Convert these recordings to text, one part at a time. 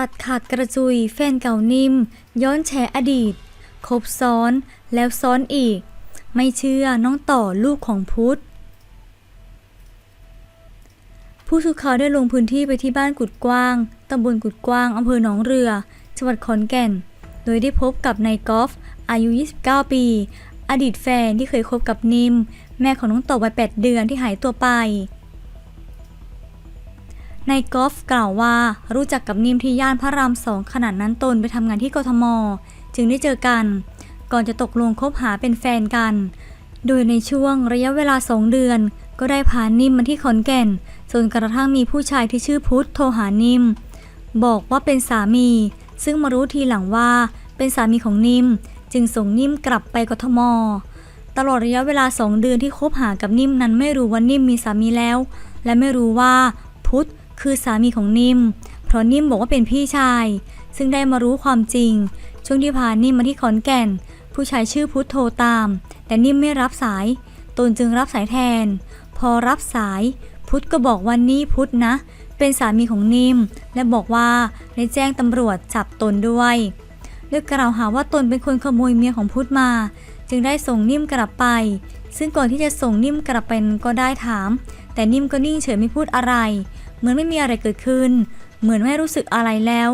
ตัดขาดกระจุยแฟนเก่านิ่ม ย้อนแฉอดีต คบซ้อนแล้วซ้อนอีก ไม่เชื่อน้องต่อลูกของพุทธผู้สื่อข่าวได้ลงพื้นที่ไปที่บ้านกุดกว้างตำบลกุดกว้างอำเภอหนองเรือ จังหวัดขอนแก่น โดยได้พบกับนายกอล์ฟอายุ 29 ปี อดีตแฟนที่เคยคบกับนิม แม่ของน้องต่อวัย8เดือนที่หายตัวไป นายกอล์ฟกล่าวว่ารู้จักกับนิมที่ย่านพระรามสองขณะนั้นตนไปทำงานที่กทม จึงได้เจอกัน ก่อนจะตกลงคบหาเป็นแฟนกัน โดยในช่วงระยะเวลาสองเดือน ก็ได้พานิ่มมาที่ขอนแก่นจนกระทั่งมีผู้ชายที่ชื่อพุทธโทรหานิ่ม บอกว่าเป็นสามี ซึ่งมารู้ทีหลังว่าเป็นสามีของนิ่ม จึงส่งนิ่มกลับไปกทม ตลอดระยะเวลาสองเดือนที่คบหากับนิ่มนั้นไม่รู้ว่านิ่มมีสามีแล้ว และไม่รู้ว่าพุทธ คือสามีของนิ่ม เพราะนิ่มบอกว่าเป็นพี่ชาย ซึ่งได้มารู้ความจริง ช่วงที่พานิ่มมาที่ขอนแก่น ผู้ชายชื่อพุทธโทรตาม แต่นิ่มไม่รับสาย ตนจึงรับสายแทน พอรับสาย พุทธก็บอกว่านี่พุทธนะ เป็นสามีของนิ่ม และบอกว่าได้แจ้งตำรวจจับตนด้วยโดยกล่าวหาว่าตนเป็นคนขโมยเมียของพุทธมา จึงได้ส่งนิ่มกลับไป ซึ่งก่อนที่จะส่งนิ่มกลับไปนั้นก็ได้ถาม แต่นิ่มก็นิ่งเฉยไม่พูดอะไร เหมือนไม่มีอะไรเกิดขึ้น เหมือนไม่รู้สึกอะไรแล้ว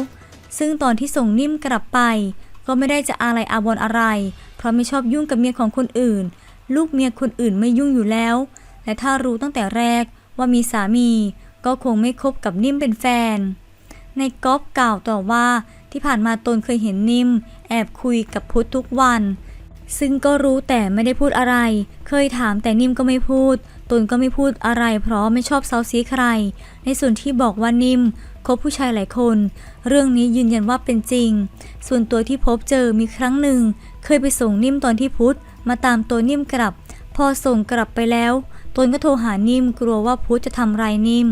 ซึ่งตอนที่ส่งนิ่มกลับไป ก็ไม่ได้จะอะไรอาบอนอะไร เพราะไม่ชอบยุ่งกับเมียของคนอื่น ลูกเมียคนอื่นไม่ยุ่งอยู่แล้ว และถ้ารู้ตั้งแต่แรกว่ามีสามี ก็คงไม่คบกับนิ่มเป็นแฟน ในก๊อฟกล่าวต่อว่าที่ผ่านมาตนเคยเห็นนิ่ม แอบคุยกับพุทธทุกวัน ซึ่งก็รู้แต่ไม่ได้พูดอะไร เคยถามแต่นิ่มก็ไม่พูด ตนก็ไม่พูดอะไร เพราะไม่ชอบเซาซีใคร ในส่วนที่บอกว่านิ่มคบผู้ชายหลายคน เรื่องนี้ยืนยันว่าเป็นจริง ส่วนตัวที่พบเจอมีครั้งหนึ่ง เคยไปส่งนิ่มตอนที่พุธมาตามตัวนิ่มกลับ พอส่งกลับไปแล้ว ตนก็โทรหานิ่มกลัวว่าพุธจะทำไรนิ่ม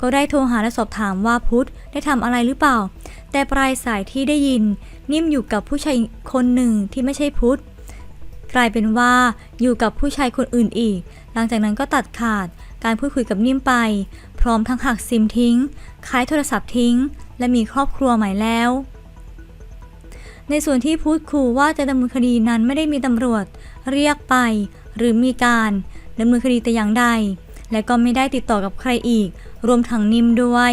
ก็ได้โทรหาและสอบถามว่าพุธได้ทำอะไรหรือเปล่า แต่ปลายสายที่ได้ยิน นิ่มอยู่กับผู้ชายคนหนึ่งที่ไม่ใช่พุธ กลายเป็นว่าอยู่กับผู้ชายคนอื่นอีก หลังจากนั้นก็ตัดขาดการพูดคุยกับนิ่มไป พร้อมทั้งหักซิมทิ้งขายโทรศัพท์ทิ้ง และมีครอบครัวใหม่แล้ว ในส่วนที่พูดขู่ว่าจะดำเนินคดีนั้นไม่ได้มีตำรวจ เรียกไป หรือมีการดำเนินคดีแต่อย่างใด และก็ไม่ได้ติดต่อกับใครอีก รวมทั้งนิ่มด้วย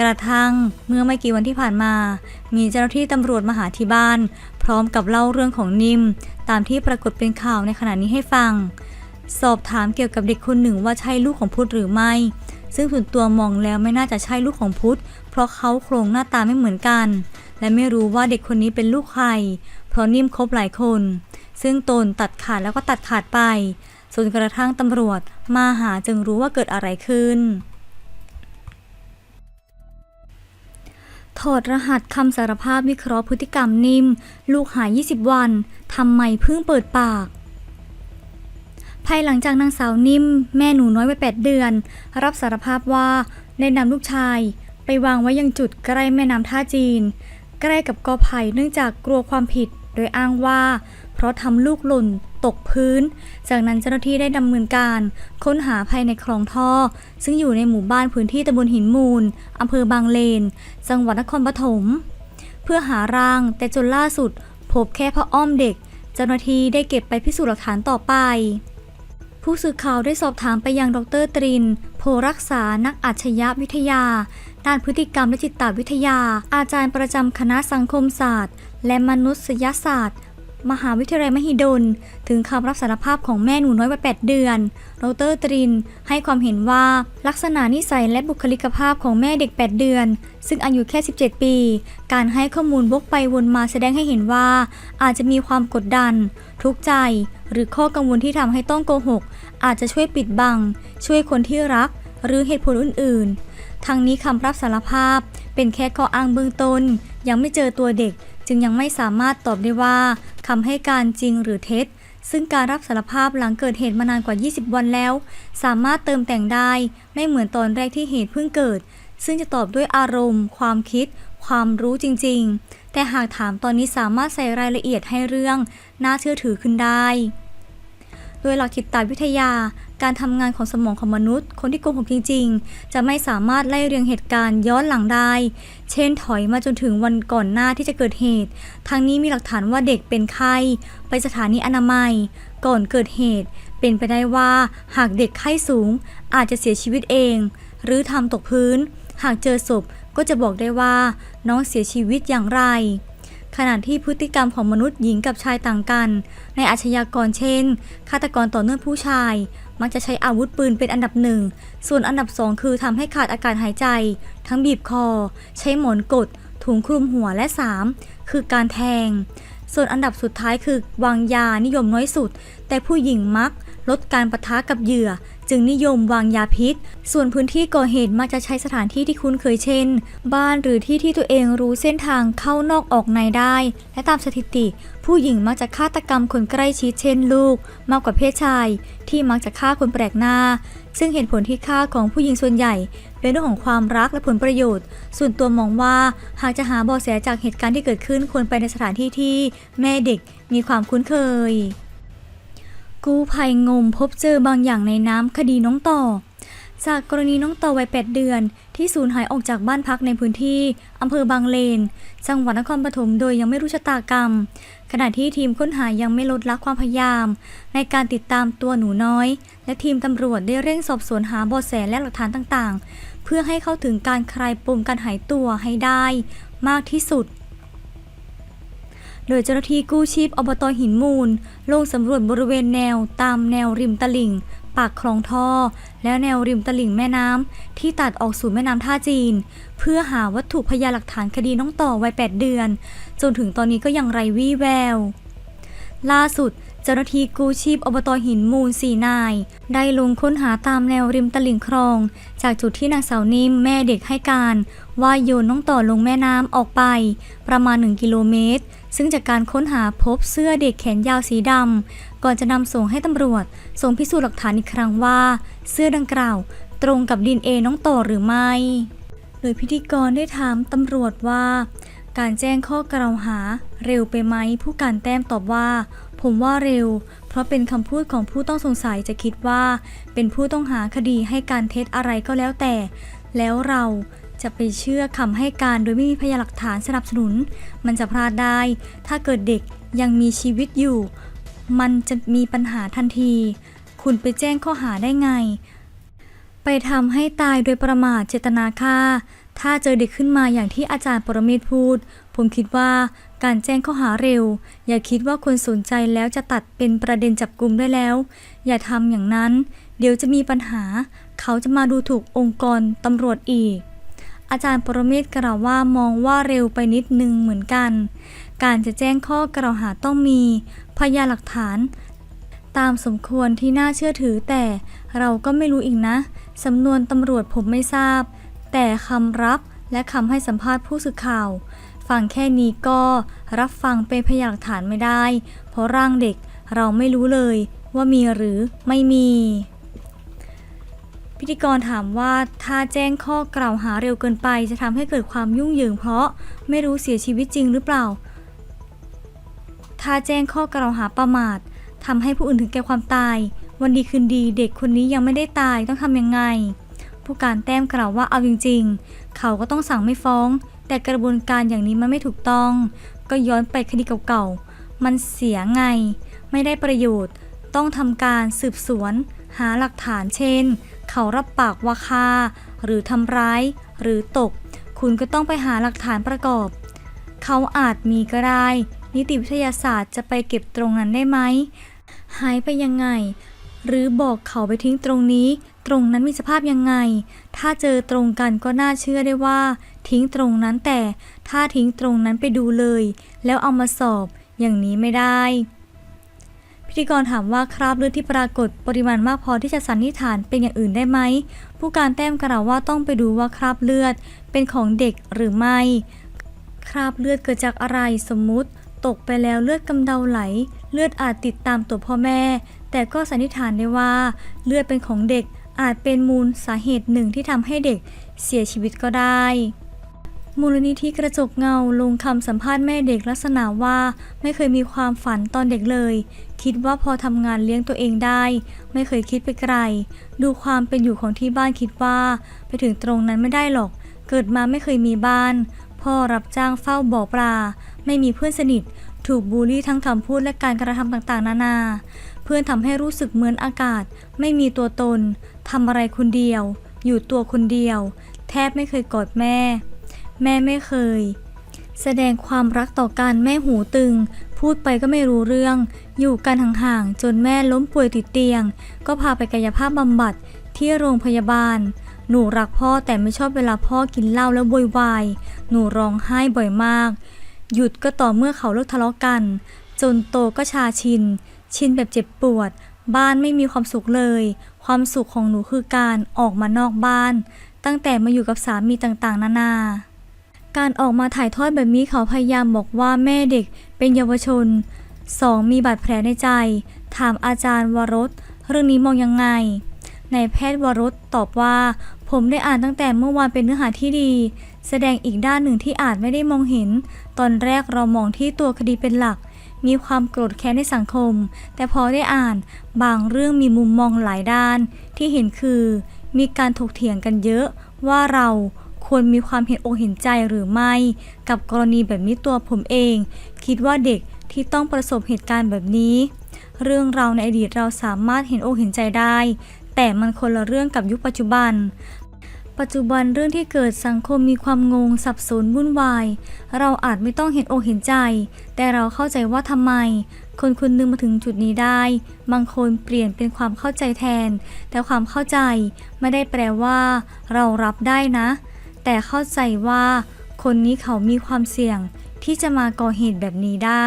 กระทั่งเมื่อไม่กี่วันที่ผ่านมา มีเจ้าหน้าที่ตำรวจมาหาที่บ้าน พร้อมกับเล่าเรื่องของนิม ตามที่ปรากฏเป็นข่าวในขณะนี้ให้ฟัง สอบถามเกี่ยวกับเด็กคนหนึ่งว่าใช่ลูกของพุทธหรือไม่ ซึ่งส่วนตัวมองแล้วไม่น่าจะใช่ลูกของพุทธ เพราะเขาโครงหน้าตาไม่เหมือนกัน และไม่รู้ว่าเด็กคนนี้เป็นลูกใคร เพราะนิ่มคบหลายคน ซึ่งตนตัดขาดแล้วก็ตัดขาดไปจนกระทั่งตำรวจมาหาจึงรู้ว่าเกิดอะไรขึ้น ถอดรหัสคำสารภาพวิเคราะห์พฤติกรรมนิ่ม ลูกหาย 20 วัน ทำไมเพิ่งเปิดปาก ภายหลังจากนางสาวนิ่ม แม่หนูน้อยวัย8เดือน รับสารภาพว่าได้นำลูกชาย ไปวางไว้ยังจุดใกล้แม่น้ำท่าจีน ใกล้กับกอไผ่เนื่องจากกลัวความผิด โดยอ้างว่า ราะทำลูกหล่นตกพื้น จากนั้นเจ้าหน้าที่ได้ดำเนินการ ค้นหาภายในคลองท่อ ซึ่งอยู่ในหมู่บ้านพื้นที่ตำบลหินมูลอำเภอบางเลน จังหวัดนครปฐมเพื่อหาร่างแต่จนล่าสุด พบแค่พระอ้อมเด็ก เจ้าหน้าที่ได้เก็บไปพิสูจน์หลักฐานต่อไป ผู้สื่อข่าวได้สอบถามไปยังดรตริน โพรักษานักอาชญาวิทยา ด้านพฤติกรรมและจิตวิทยา อาจารย์ประจำคณะสังคมศาสตร์ และมนุษยศาสตร์ มหาวิทยาลัยมหิดล ถึงคำรับสารภาพของแม่หนูน้อยวัย 8 เดือนดรเตริน ให้ความเห็นว่าลักษณะนิสัยและบุคลิกภาพของแม่เด็ก 8 เดือน ซึ่งอายุแค่ 17 ปี การให้ข้อมูลวกไปวนมาแสดงให้เห็นว่า อาจจะมีความกดดัน ทุกข์ใจ หรือข้อกังวลที่ทำให้ต้องโกหก อาจจะช่วยปิดบัง ช่วยคนที่รัก หรือเหตุผลอื่นๆ ทั้งนี้คำรับสารภาพเป็นแค่ข้ออ้างเบื้องต้น ยังไม่เจอตัวเด็กจึงยังไม่สามารถตอบได้ว่า คำให้การจริงหรือเท็จ ซึ่งการรับสารภาพหลังเกิดเหตุมานานกว่า 20 วันแล้ว สามารถเติมแต่งได้ ไม่เหมือนตอนแรกที่เหตุเพิ่งเกิด ซึ่งจะตอบด้วยอารมณ์ ความคิด ความรู้จริง ๆ แต่หากถามตอนนี้สามารถใส่รายละเอียดให้เรื่อง น่าเชื่อถือขึ้นได้ โดยหลักจิตวิทยา การทำงานของสมองของมนุษย์ คนที่โกหกจริง ๆ จะไม่สามารถไล่เรียงเหตุการณ์ย้อนหลังได้ เช่นถอยมาจนถึงวันก่อนหน้าที่จะเกิดเหตุ ทั้งนี้มีหลักฐานว่าเด็กเป็นไข้ ไปสถานีอนามัย ก่อนเกิดเหตุ เป็นไปได้ว่าหากเด็กไข้สูง อาจจะเสียชีวิตเอง หรือทำตกพื้น หากเจอศพก็จะบอกได้ว่าน้องเสียชีวิตอย่างไร ขณะที่พฤติกรรมของมนุษย์หญิงกับชายต่างกัน ในอาชญากรเช่น ฆาตกรต่อเนื่องผู้ชาย มักจะใช้อาวุธปืนเป็นอันดับหนึ่ง ส่วนอันดับสองคือทำให้ขาดอากาศหายใจ ทั้งบีบคอ ใช้หมอนกด ถุงคลุมหัวและ 3 คือการแทง ส่วนอันดับสุดท้ายคือวางยานิยมน้อยสุด แต่ผู้หญิงมักลดการปะทะกับเหยื่อ จึงนิยมวางยาพิษ ส่วนพื้นที่ก่อเหตุมักจะใช้สถานที่ที่คุ้นเคยเช่น บ้านหรือที่ที่ตัวเองรู้เส้นทางเข้านอกออกในได้ และตามสถิติ ผู้หญิงมักจะฆาตกรรมคนใกล้ชิดเช่นลูก มากกว่าเพศชาย ที่มักจะฆ่าคนแปลกหน้า ซึ่งเหตุผลที่ฆ่าของผู้หญิงส่วนใหญ่เป็นเรื่องของความรักและผลประโยชน์ ส่วนตัวมองว่าหากจะหาเบาะแสจากเหตุการณ์ที่เกิดขึ้นควรไปในสถานที่ที่ แม่เด็กมีความคุ้นเคย กู้ภัยงมพบเจอบางอย่างในน้ำคดีน้องต่อ จากกรณีน้องต่อวัย 8 เดือน ที่สูญหายออกจากบ้านพักในพื้นที่อำเภอบางเลน จังหวัดนครปฐมโดยยังไม่รู้ชะตากรรม ขณะที่ทีมค้นหายังไม่ลดละความพยายาม ในการติดตามตัวหนูน้อย และทีมตำรวจได้เร่งสอบสวนหาเบาะแสและหลักฐานต่างๆ เพื่อให้เข้าถึงการคลายปมการหายตัวให้ได้ มากที่สุด โดยเจ้าหน้าที่กู้ชีพอบตหินมูล ลงสำรวจบริเวณแนวตามแนวริมตลิ่ง ปากคลองท่อ และแนวริมตลิ่งแม่น้ำที่ตัดออกสู่แม่น้ำท่าจีน เพื่อหาวัตถุพยานหลักฐานคดีน้องต่อวัย 8 เดือน จนถึงตอนนี้ก็ยังไร้วี่แวว ล่าสุด เจ้าหน้าที่กู้ชีพอบตหินมูลสี่นาย ได้ลงค้นหาตามแนวริมตลิ่งคลอง จากจุดที่นางสาวนิ่มแม่เด็กให้การ ว่าโยนน้องต่อลงแม่น้ำออกไป ประมาณ 1 กิโลเมตร ซึ่งจากการค้นหาพบเสื้อเด็กแขนยาวสีดำก่อนจะนำส่งให้ตำรวจ ส่งพิสูจน์หลักฐานอีกครั้งว่า เสื้อดังกล่าว ตรงกับดินเอน้องต่อหรือไม่ โดยพิธีกรได้ถามตำรวจว่าการแจ้งข้อกล่าวหาเร็วไปไหมผู้การแต้มตอบว่า ผมว่าเร็ว เพราะเป็นคำพูดของผู้ต้องสงสัยจะคิดว่า เป็นผู้ต้องหาคดีให้การเท็จอะไรก็แล้วแต่ แล้วเราจะไปเชื่อคำให้การโดยไม่มีพยานหลักฐานสนับสนุน มันจะพลาดได้ ถ้าเกิดเด็กยังมีชีวิตอยู่ มันจะมีปัญหาทันที คุณไปแจ้งข้อหาได้ไง ไปทำให้ตายโดยประมาทเจตนาฆ่า ถ้าเจอเด็กขึ้นมาอย่างที่อาจารย์ปรเมศพูด ผมคิดว่าการแจ้งข้อหาเร็ว อย่าคิดว่าคนสนใจแล้วจะตัดเป็นประเด็นจับกลุ่มได้แล้ว อย่าทำอย่างนั้น เดี๋ยวจะมีปัญหา เขาจะมาดูถูกองค์กรตำรวจอีก อาจารย์ปรเมศกล่าวว่ามองว่าเร็วไปนิดนึงเหมือนกัน การจะแจ้งข้อกล่าวหาต้องมี พยานหลักฐาน ตามสมควรที่น่าเชื่อถือแต่เราก็ไม่รู้อีกนะสำนวนตำรวจผมไม่ทราบ แต่คำรับและคำให้สัมภาษณ์ผู้สื่อข่าว ฟังแค่นี้ก็รับฟังเป็นพยานหลักฐานไม่ได้ เพราะร่างเด็กเราไม่รู้เลยว่ามีหรือไม่มี พิธีกรถามว่าถ้าแจ้งข้อกล่าวหาเร็วเกินไป จะทำให้เกิดความยุ่งเหยิงเพราะไม่รู้เสียชีวิตจริงหรือเปล่า ถ้าแจ้งข้อกล่าวหาประมาททำให้ผู้อื่นถึงแก่ความตาย วันดีคืนดีเด็กคนนี้ยังไม่ได้ตายต้องทำยังไง ผู้การแต้มกล่าวว่าเอาจริงๆ เขาก็ต้องสั่งไม่ฟ้อง แต่กระบวนการอย่างนี้มันไม่ถูกต้อง ก็ย้อนไปคดีเก่าๆ มันเสียไง ไม่ได้ประโยชน์ ต้องทำการสืบสวน หาหลักฐานเช่น เขารับปากว่าฆ่า หรือทำร้าย หรือตก คุณก็ต้องไปหาหลักฐานประกอบ เขาอาจมีก็ได้ นิติวิทยาศาสตร์จะไปเก็บตรงนั้นได้ไหม หายไปยังไง หรือบอกเขาไปทิ้งตรงนี้ ตรงนั้นมีสภาพยังไง ถ้าเจอตรงกันก็น่าเชื่อได้ว่า ทิ้งตรงนั้นแต่ถ้าทิ้งตรงนั้นไปดูเลย แล้วเอามาสอบอย่างนี้ไม่ได้ พิธีกรถามว่าคราบเลือดที่ปรากฏปริมาณมากพอที่จะสันนิษฐานเป็นอย่างอื่นได้ไหม ผู้การแต้มกล่าวว่าต้องไปดูว่าคราบเลือดเป็นของเด็กหรือไม่ คราบเลือดเกิดจากอะไรสมมุติ ตกไปแล้วเลือดกำเดาไหล เลือดอาจติดตามตัวพ่อแม่ แต่ก็สันนิษฐานได้ว่าเลือดเป็นของเด็ก อาจเป็นมูลสาเหตุหนึ่งที่ทำให้เด็กเสียชีวิตก็ได้ มูลนิธิกระจกเงาลงคำสัมภาษณ์แม่เด็กลักษณะว่า ไม่เคยมีความฝันตอนเด็กเลย คิดว่าพอทำงานเลี้ยงตัวเองได้ ไม่เคยคิดไปไกล ดูความเป็นอยู่ของที่บ้านคิดว่า ไปถึงตรงนั้นไม่ได้หรอก เกิดมาไม่เคยมีบ้าน พ่อรับจ้างเฝ้าบ่อปลา ไม่มีเพื่อนสนิท ถูกบูลลี่ทั้งคำพูดและการกระทำต่างๆ นานา เพื่อนทำให้รู้สึกเหมือนอากาศ ไม่มีตัวตน ทำอะไรคนเดียว อยู่ตัวคนเดียว แทบไม่เคยกอดแม่ แม่ไม่เคย แสดงความรักต่อกันแม่หูตึง พูดไปก็ไม่รู้เรื่อง อยู่กันห่างๆ จนแม่ล้มป่วยติดเตียง ก็พาไปกายภาพบำบัดที่โรงพยาบาล หนูรักพ่อแต่ไม่ชอบเวลาพ่อกินเหล้าแล้วโวยวาย หนูร้องไห้บ่อยมาก หยุดก็ต่อเมื่อเขาเลิกทะเลาะกัน จนโตก็ชาชิน ชินแบบเจ็บปวด บ้านไม่มีความสุขเลย ความสุขของหนูคือการออกมานอกบ้าน ตั้งแต่มาอยู่กับสามีต่างๆ นานา การออกมาถ่ายทอดแบบนี้เขาพยายามบอกว่าแม่เด็กเป็นเยาวชน 2. มีบาดแผลในใจ ถามอาจารย์วรสเรื่องนี้มองยังไงนายแพทย์วรสตอบว่า ผมได้อ่านตั้งแต่เมื่อวานเป็นเนื้อหาที่ดี แสดงอีกด้านหนึ่งที่อาจไม่ได้มองเห็น ตอนแรกเรามองที่ตัวคดีเป็นหลัก มีความโกรธแค้นในสังคม แต่พอได้อ่านบางเรื่องมีมุมมองหลายด้าน ที่เห็นคือ มีการถกเถียงกันเยอะ ว่าเราควรมีความเห็นอกเห็นใจหรือไม่ กับกรณีแบบนี้ตัวผมเอง คิดว่าเด็กที่ต้องประสบเหตุการณ์แบบนี้ เรื่องเราในอดีตเราสามารถเห็นอกเห็นใจได้ แต่มันคนละเรื่องกับยุคปัจจุบัน ปัจจุบันเรื่องที่เกิดสังคมมีความงงสับสนวุ่นวาย เราอาจไม่ต้องเห็นอกเห็นใจ แต่เราเข้าใจว่าทำไม คนคนนึงมาถึงจุดนี้ได้ บางคนเปลี่ยนเป็นความเข้าใจแทน แต่ความเข้าใจไม่ได้แปลว่า เรารับได้นะ แต่เข้าใจว่า คนนี้เขามีความเสี่ยงที่จะมาก่อเหตุแบบนี้ได้